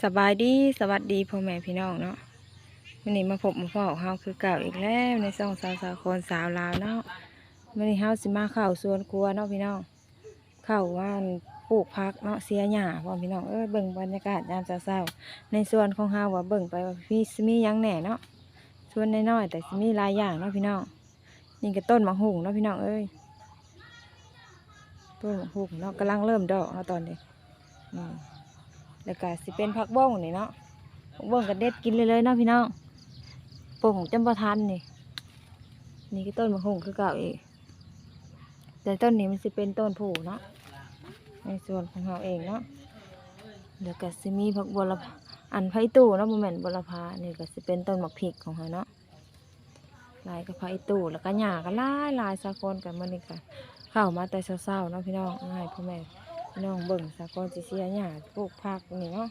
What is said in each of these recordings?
สบายดีสวัสดีพ่อแม่พี่น้องเนาะวันนี้มาพบมาพ่อเฮาคือเก่าอีกแล้วในซ่องสาวสาวคนสาวลาวเนาะวันนี้เฮาสิมาเข้าสวนครัวเนาะพี่น้องเข้าว่านปลูกพักเนาะเสียหญ้าพ่อพี่น้องเอ้ยเบิ่งบรรยากาศยามเช้าๆในสวนของเฮาว่าเบิ่งไปว่ามีสิมียังแหน่เนาะสวนน้อยๆแต่สิมีหลายอย่างเนาะพี่น้องนี่ก็ต้นมะฮุ่งเนาะพี่น้องเอ้ยต้นมะฮุ่งเนาะกำลังเริ่มดอกเนาะตอนนี้นี่ แล้วก็สิเป็นผักบ้งนี่เนาะผักบ้งก็เด็ดกินเลยเลยเนาะพี่น้องปงจำปะทันนี่ นี่ก็ต้นมะฮุงคือเก่าอีก แต่ต้นนี้มันสิเป็นต้นผูเนาะ ในส่วนของเราเองเนาะ เดี๋ยวก็สิมีผักบัวละอันไผ่ตู้เนาะโมเมนบัวละพานี่ก็สิเป็นต้นหมกพริกของเราเนาะลายกับไผ่ตู้แล้วก็หญ้าก็ลายลายสาคนกันมันนี่ก็เข้ามาแต่เช้าๆเนาะพี่น้องง่ายพ่อแม่ น้องเบิ่งสากลสิเสียหญ้าปลูกผักนี่เนาะ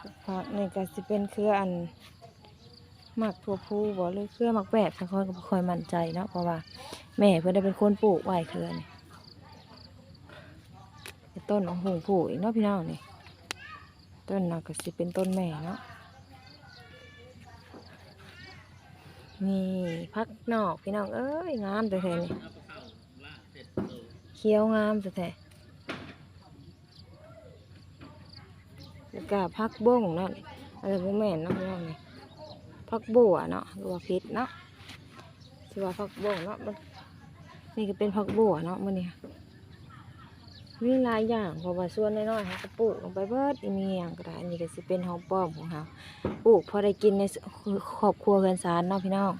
ปลูกผักนี่ก็สิเป็นเครืออันหมักทั่วผู้บ่หรือเครือหมักแบบสากลก็บ่ค่อยมั่นใจเนาะเพราะว่า แม่เพิ่นได้เป็นคนปลูกไว้เครือนี่ต้นของหุงผูกอีกเนาะพี่น้องนี่ต้นน่ะก็สิเป็นต้นแม่เนาะนี่พักนอกพี่น้องเอ้ยงามแต่แท้นี่เขียวงามแต่แท้ แล้วก็พักบ้งเนาะอะไรพวกแม่นเนาะพี่น้องนี่พักบัวเนาะหรือว่าพิษเนาะสิว่าพักบ้งเนาะนี่ก็เป็นพักบัวเนาะมันเนี่ยมีหลายอย่างพราะว่าส่วนน้อยๆเขาปลูกลงไปเบิดอีมีอย่างก็ได้อันนี้ก็สิเป็นห้องป้อมของเขาปลูกพอได้กินในครอบครัวเพื่อนสารเนาะพี่น้อง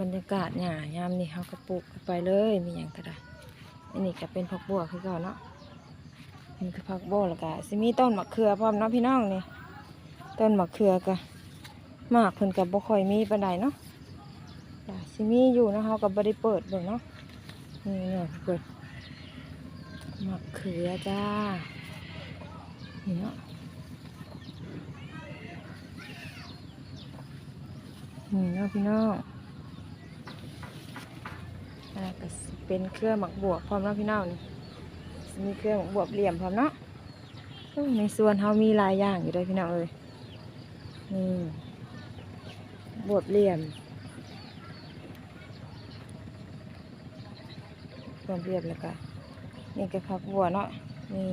บรรยากาศเนี่ยยามนี้เขาก็ปลูกไปเลยมีอย่างก็ได้อันนี้ก็เป็นพักบัวคือเก่าเนาะ นี่คือผักโบแล้วก็สิมีต้นมะเขือพร้อมเนาะพี่น้องนี่ต้นมะเขือก็มากเพิ่นกับบ่ค่อยมีปานใดเนาะสิมีอยู่นะเฮาก็บ่ได้เปิดเบิ่งเนาะนี่เนี่ยเปิดมะเขือจ้านี่เนาะนี่เนาะพี่น้องอ่าก็เป็นเครือหมักบวกพร้อมเนาะพี่น้องนี่ มีเครื่องบวบเหลี่ยมพร้อมเนาะในส่วนเขามีลายอย่างอยู่ด้วยพี่น้องเอ้ยนี่บวบเหลี่ยมบวบเหลี่ยมแล้วก็นี่ก็ผักบัวเนาะนี่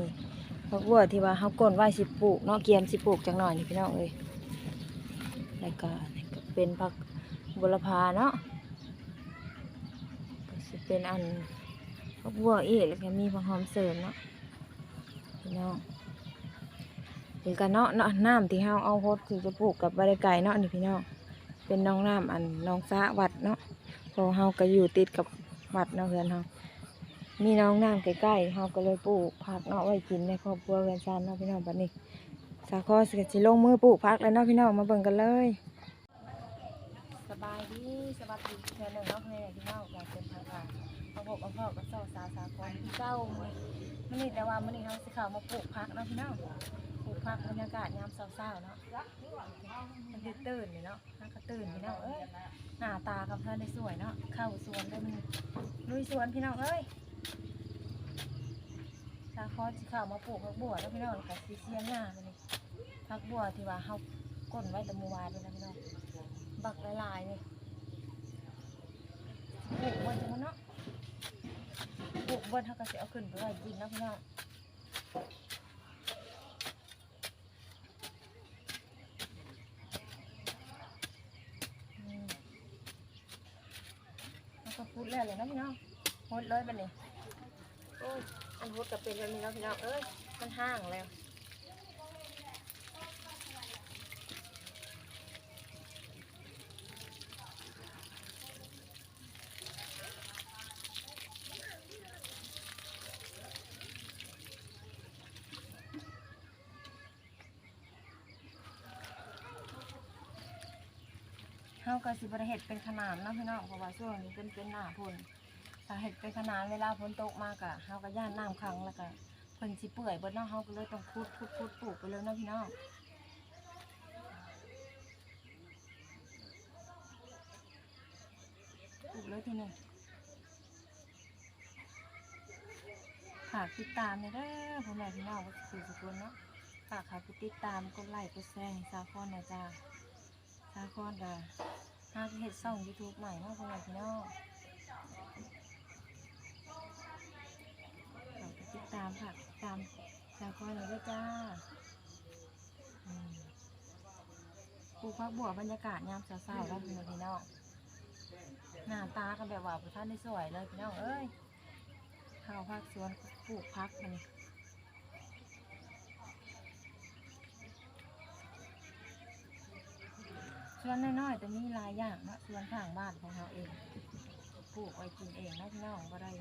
ผักบัวที่ว่าเขาก้นไว้สิปลูกเนาะเกียมสิปลูกจังหน่อยนี่พี่น้องเอ้ยแล้วก็นี่ก็เป็นผักบุรพาเนาะก็สิเป็นอัน ผักบัวอีกแล้วก็มีผักหอมเสริมเนาะพี่น้องเห็นกันเนาะเนาะน้ำที่เฮาเอาโพดที่จะปลูกกับบริไก่เนาะนี่พี่น้องเป็นน้องน้ำอันน้องสะวัดเนาะพอเฮาก็อยู่ติดกับวัดเนาะเพื่อนเฮามีน้องน้ำใกล้ๆเฮาก็เลยปลูกผักเนาะไว้กินในครอบครัวเพื่อนซานเนาะพี่น้องบัดนี้สาคอสิสิลงมือปลูกผักแล้วเนาะพี่น้องมาเบิ่งกันเลยสบายดีสวัสดีเพื่อนหนึ่งเนาะเพื่อนพี่น้องอยากเป็นผักอ่ะมาพบมาพ่อกับเจ้าสาวสาวคนเจ้ามื้อนี้แต่ว่ามื้อนี้เราสิเขามาปลูกผักเนาะพี่น้องปลูกผักบรรยากาศยามเช้าๆเนาะมันสิตื่นนี่เนาะน่าก็ตื่นพี่น้องเอ้ยหน้าตากับเพื่อนได้สวยเนาะเข้าสวนได้มันลุยสวนพี่น้องเอ้ยสาคอสิเขามาปลูกผักบัวแล้วพี่น้องกับสีเสียงหน้ามันนี่ผักบัวที่ว่าเฮาก้นไว้แต่เมื่อวานนี่นะพี่น้องบักลายๆนี่ปลูกไว้จังเนาะ ปลูกเบิ้ลเขาก็จะเอาขึ้นไปไว้กินนะพี่น้องก็พูดแล้วเลยนะพี่น้องหดเลยไปเลยโอ้ยอันหดกับเป็นแบบนี้แล้วพี่น้องเอ้ย มันห่างแล้ว เขาก็สิบริเห็ดเป็นขนาดเนาะพี่น้องเพราะว่าช่วงนี้เป็นเป็นหน้าฝนถ้าเห็ดเป็นขนาดเวลาฝนตกมากอะเขาก็ย่านน้ำขังแล้วก็เพิ่นสิเปื่อยบิดเนาะเขาก็เลยต้องพูดพูดพูดปลูกไปเลยเนาะพี่น้องปลูกเลยทีหนึงฝากติดตามเลยเด้อพ่อแม่พี่น้องว่าสิสุขคนเนาะฝากเขาติดตามกดไลค์กดแชร์ให้ซาคอนนะจ้าาคอนก็หาเฮ็ดช่อง YouTube ใหม่เนาะพ่อแม่พี่น้องติดตามฝากติดตามซาคอนหน่อยด้วยจ้าปลูกพักบัวบรรยากาศยามเช้าๆแล้วพี่น้องพี่น้องหน้าตากันแบบว่าประท่านได้สวยเลยพี่น้องเอ้ยข้าวพักสวนปลูกพักมันนี่ วนน้อยๆแต่มีหลายอย่างนะสวนข้างบ้านของเราเองปลูกไว้กินเองนะพี่น้องก็ได้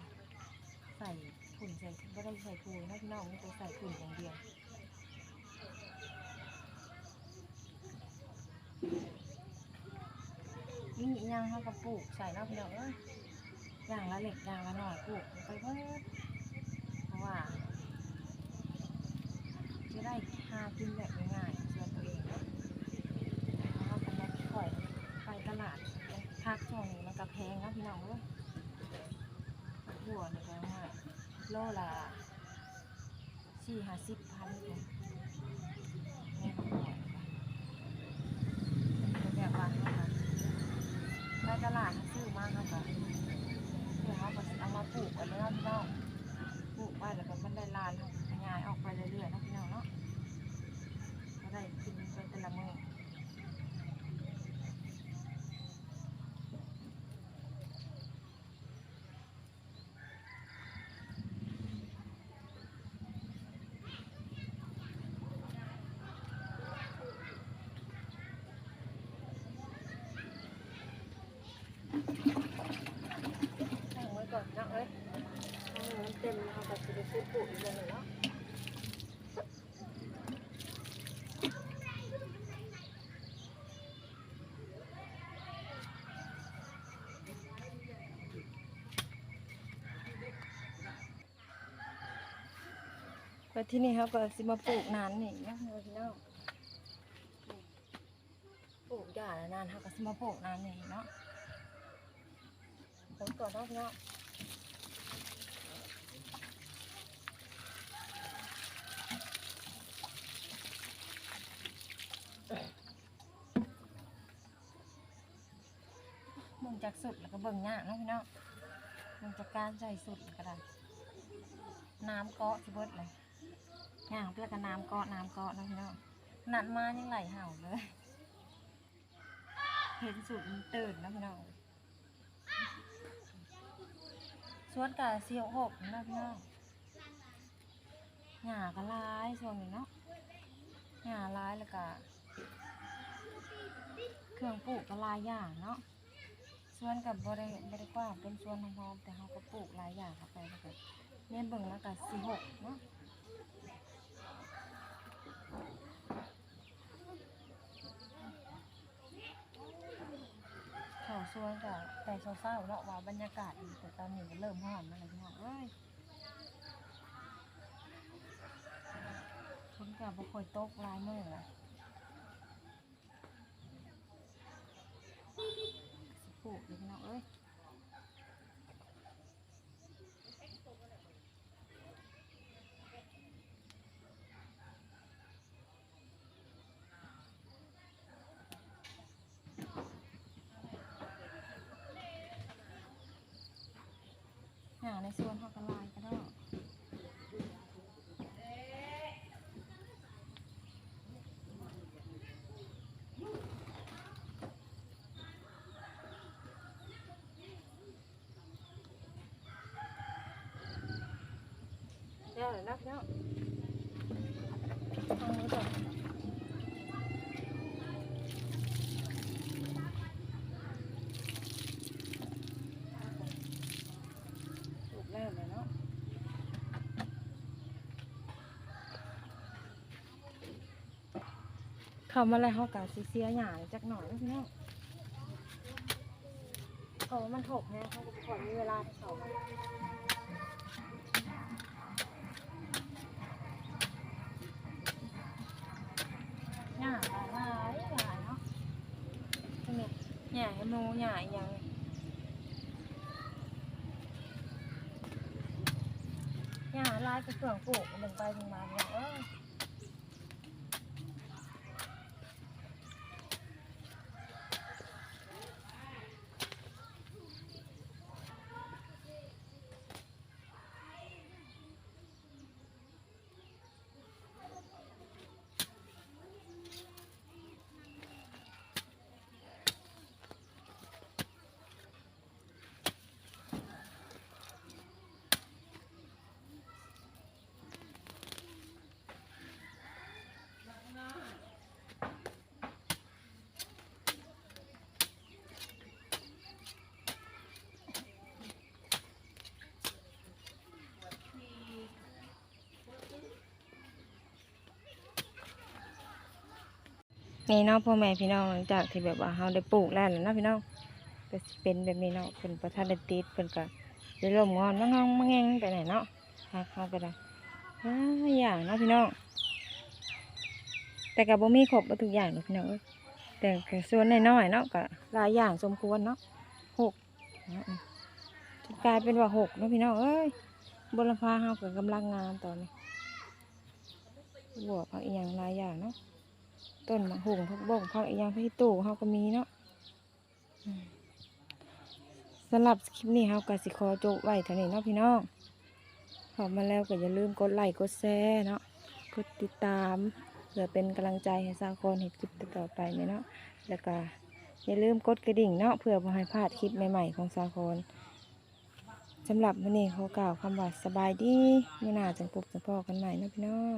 ใส่ถุนใส่ก็ได้ใส่ปุ๋ยนะพี่น้องมีแต่ใส่ถุนอย่างเดียวนี่อีกอย่างเขาก็ปลูกใส่นาะพี่น้องเอ้ยอย่างละเล็กอย่างละหน่อยปลูกไปเพิ่มเพราะว่า จะได้หากินแบบง่ายๆสวนตัวเองเนาะ เราก็มาข่อยไปต ลาดพักช่วงนี้มันก็แพงนะพี่น้องเว้ยหัวนี่แพงมากโลละสี่ห้าสิบพันเลยแม่ก็ปล่อยไปแบบว่าเขาค่ะไปตลาดเขาซื้อมากเขาค่ะเพื่อเขาก็สิเอามาปลูกไว้เลยนะพี่น้องปลูกไว้แล้วก็มันได้ลานเขาขยายออกไปเรื่อยๆนะพี่น้องเนาะก็ได้กินไปแต่ละมื้อ ตั้งไว้ก่อนนะเอ้ย เข้มนเต็มเอาแบบจะได้ซื้อปุ๋ยเลยเนาะก็ที่นี่เขาก็สิมาปลูกนานนี่นะพี่น้องปลูกหญ้าแล้วนานเขาก็สิมาปลูกนานนี่เนาะผมก่อนนะพี่น้อง จากสุดแล้วก็เบิ่งยากนะพี่น้องมึงจากการใจสุดก็ได้น้ำเกาะที่เบิดเลยย่างเพื่อกับน้ำเกาะน้ำเกาะนะพี่น้องนัดมายังไหลเห่าเลย เห็นสุดมันตื่นนะพี่น้องสวนกะเสียวหกนะพี่น้องหญ้าก็หลายช่วงนี้เนาะหญ้าหลายแล้วก็เครื่องปลูกก็ลายอย่างเนาะ สวนกับบริบริกว้างเป็นสวนของเราแต่เราก็ปลูกหลายอย่างเข้าไปแล้วก็เนี่ยเบิ่งแล้วก็สีหกเนาะเขาสวนกับแต่เศร้าๆเนาะว่าบรรยากาศดีแต่ตอนนี้ก็เริ่มร้อนมาแล้วพี่น้องเอ้ยฝนกับบ่ค่อยตกลายมื้อละ สิปลูกอยู่พี่น้องเอ้ยในส่วนเขาก็หลา ยก็ได้เดี๋ยวนับแล้วทางนี้ก่อนถูกแล้วเลยเนาะเข้ามาแล้วเขากะสิเสียหยาจักหน่อยนะพี่น้องเพราะว่ามันถกเนี่ยเขาก็ขอมีเวลาให้เขา หญ้าหลายหลายเนาะนี่หญ้าให้หมูหญ้าอหยังหญ้าหลายไปเครื่องปลูกลงไปลงมาเนี่ยเออ นี่เนาะพ่อแม่พี่น้องหลังจากที่แบบว่าเฮาได้ปลูกแล้วเนาะพี่น้องก็สิเป็นแบบนี้เนาะเพิ่นประทานได้ติดเพิ่นก็ได้ร่มงอนมางองมาแงงไปไหนเนาะหาเฮาก็ได้หาอย่างเนาะพี่น้องแต่ก็บ่มีครบทุกอย่างเนาะพี่น้องแต่ก็ส่วนน้อยๆเนาะก็หลายอย่างสมควรเนาะหกจะกลายเป็นว่าหกเนาะพี่น้องเอ้ยบนพาเฮาก็กำลังงามตอนนี้บวกเอาอีหยังหลายอย่างเนาะ ต้นมะฮุงพักบ้งพักอียังพักตู้เฮาก็มีเนาะสำหรับคลิปนี้เฮาก็สิขอจบไว้เท่านี้เนาะพี่น้องข้ามาแล้วก็อย่าลืมกดไลค์กดแชร์เนาะกดติดตามเพื่อเป็นกำลังใจให้สร้างคนเห็นคลิปต่อไปเนาะแล้วก็อย่าลืมกดกระดิ่งเนาะเพื่อบ่ให้พลาดคลิปใหม่ๆของสร้างคนสำหรับวันนี้ขอกล่าวคำว่าสบายดีไม่น่าจังพบจังพอกันใหม่เนาะพี่น้อง